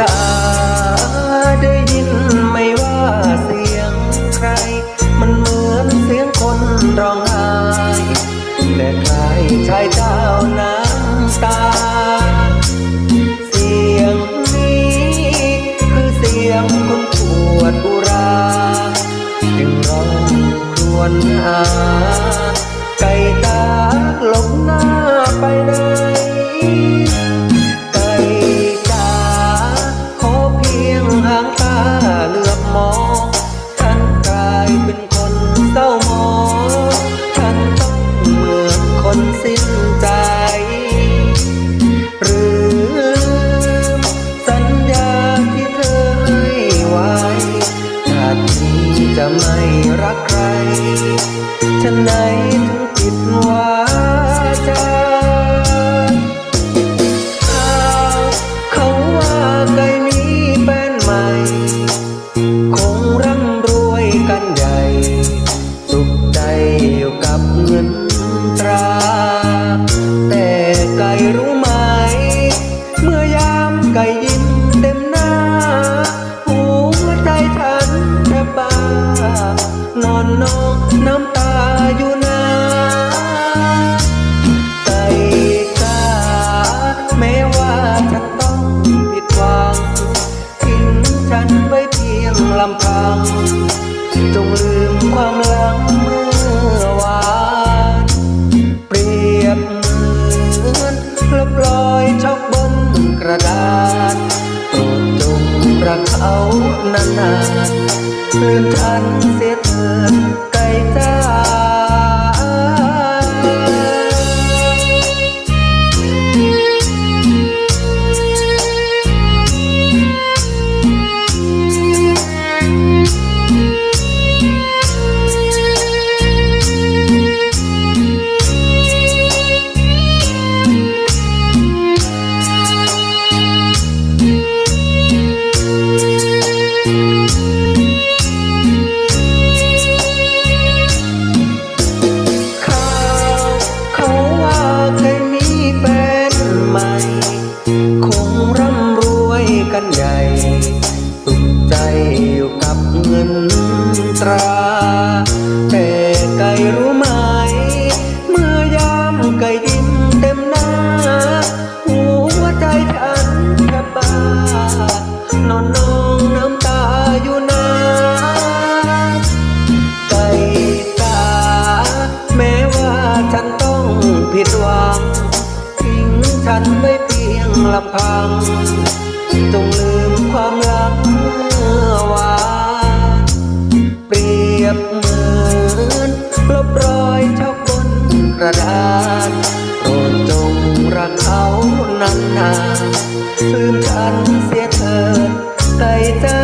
จ๋าได้ยินไม่ว่าเสียงใคร มันเหมือนเสียงคนร้องไห้แต่ใครชายเจ้าน้ำตา เสียงนี้คือเสียงคนปวดอุราจึงร้องครวญหาไก่ตาลบหน้า ฉันไหนถึงปิดวาจาข่าวเขาว่าใกล้มีแฟนใหม่ คงร่ำรวยกันใหญ่ สุขใจอยู่กับเงินตรา เขานานๆเพื่อนทันเสียเถินางทิ้งฉันไว้เพียงลำพังต้องลืมความรักเมื่อวานเปรียบเหมือนลบรอยเช้าบนกระดาษโปรดจงรักเขานานๆลืมฉันเสียเถิดใจเธอ